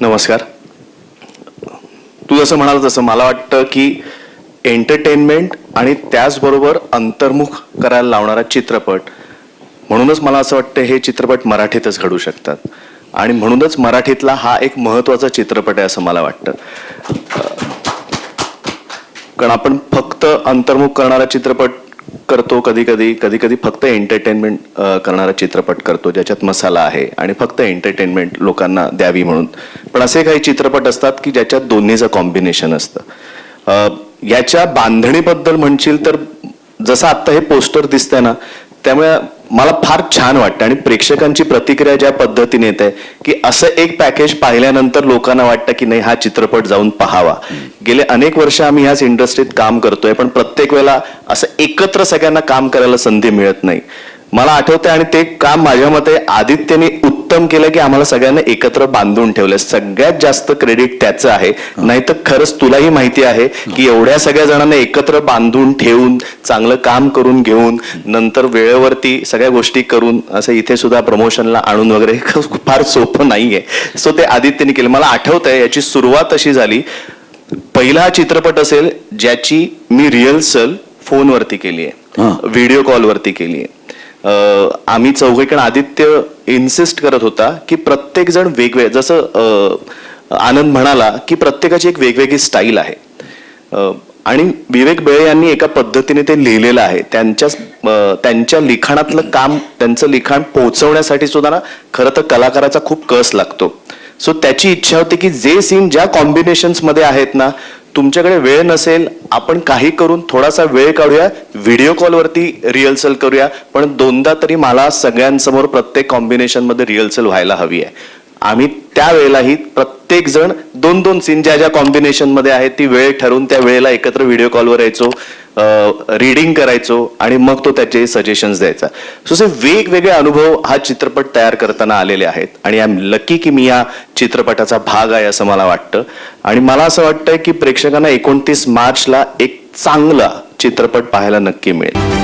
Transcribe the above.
नमस्कार. तू जसं म्हणाल तसं मला वाटतं की एंटरटेनमेंट आणि त्याचबरोबर अंतर्मुख करायला लावणारा चित्रपट म्हणूनच मला असं वाटतं हे चित्रपट मराठीतच घडू शकतात. आणि म्हणूनच मराठीतला हा एक महत्त्वाचा चित्रपट आहे असं मला वाटतं. कारण आपण फक्त अंतर्मुख करणारा चित्रपट करतो कधी कधी कधी कधी फक्त एंटरटेनमेंट करणारा चित्रपट करतो ज्याच्यात मसाला आहे आणि फक्त एंटरटेनमेंट लोकांना द्यावी म्हणून. पण असे काही चित्रपट असतात की ज्याच्यात दोन्हीचं कॉम्बिनेशन असतं. याच्या बांधणीबद्दल म्हणशील तर जसं आत्ता हे पोस्टर दिसतंय ना त्यामुळे मला फार छान वाटतं आणि प्रेक्षकांची प्रतिक्रिया ज्या पद्धतीने येत आहे की असं एक पॅकेज पाहिल्यानंतर लोकांना वाटतं की नाही हा चित्रपट जाऊन पहावा. गेले अनेक वर्ष आम्ही ह्याच इंडस्ट्रीत काम करतोय पण प्रत्येक वेळेला असं एकत्र सगळ्यांना काम करायला संधी मिळत नाही. मला आठवतंय आणि ते काम माझ्या मते आदित्यने उत्तम केलं की आम्हाला सगळ्यांना एकत्र बांधून ठेवलं. सगळ्यात जास्त क्रेडिट त्याचं आहे. नाही तर खरंच तुलाही माहिती आहे की एवढ्या सगळ्या जणांना एकत्र बांधून ठेवून चांगलं काम करून घेऊन नंतर वेळेवरती सगळ्या गोष्टी करून असं इथे सुद्धा प्रमोशनला आणून वगैरे फार सोपं नाहीये. सो ते आदित्यने केलं. मला आठवतंय याची सुरुवात अशी झाली. पहिला हा चित्रपट असेल ज्याची मी रिहर्सल फोनवरती केली. आहे व्हिडिओ कॉलवरती केली आहे आम्ही चौघेकण आदित्य इन्सिस्ट करत होता की प्रत्येक जण वेगवेगळे जसं आनंद म्हणाला की प्रत्येकाची एक वेगवेगळी स्टाईल आहे. आणि विवेक बेळे यांनी एका पद्धतीने ते लिहिलेलं आहे. त्यांच्या त्यांच्या लिखाणातलं काम त्यांचं लिखाण पोहोचवण्यासाठी सुद्धा ना खरं तर कलाकाराचा खूप कस लागतो. सो त्याची इच्छा होती की जे सीन ज्या कॉम्बिनेशन्समध्ये आहेत ना तुमच्याकडे वेळ नसेल आपण काही करून थोडासा वेळ काढूया व्हिडिओ कॉलवरती रिहर्सल करूया पण दोनदा तरी मला सगळ्यांसमोर प्रत्येक कॉम्बिनेशनमध्ये रिहर्सल व्हायला हवी आहे. आम्ही त्यावेळेलाही प्रत्येक जण दोन दोन सीन ज्या ज्या कॉम्बिनेशनमध्ये आहेत ती वेळ ठरवून त्या वेळेला एकत्र व्हिडिओ कॉलवर यायचो. रीडिंग करायचो आणि मग तो त्याचे सजेशन्स द्यायचा. सो असे वेगवेगळे अनुभव हा चित्रपट तयार करताना आलेले आहेत. आणि आय एम लकी की मी या चित्रपटाचा भाग आहे असं मला वाटतं. आणि मला असं वाटतंय की प्रेक्षकांना एकोणतीस मार्चला एक चांगला चित्रपट पाहायला नक्की मिळेल.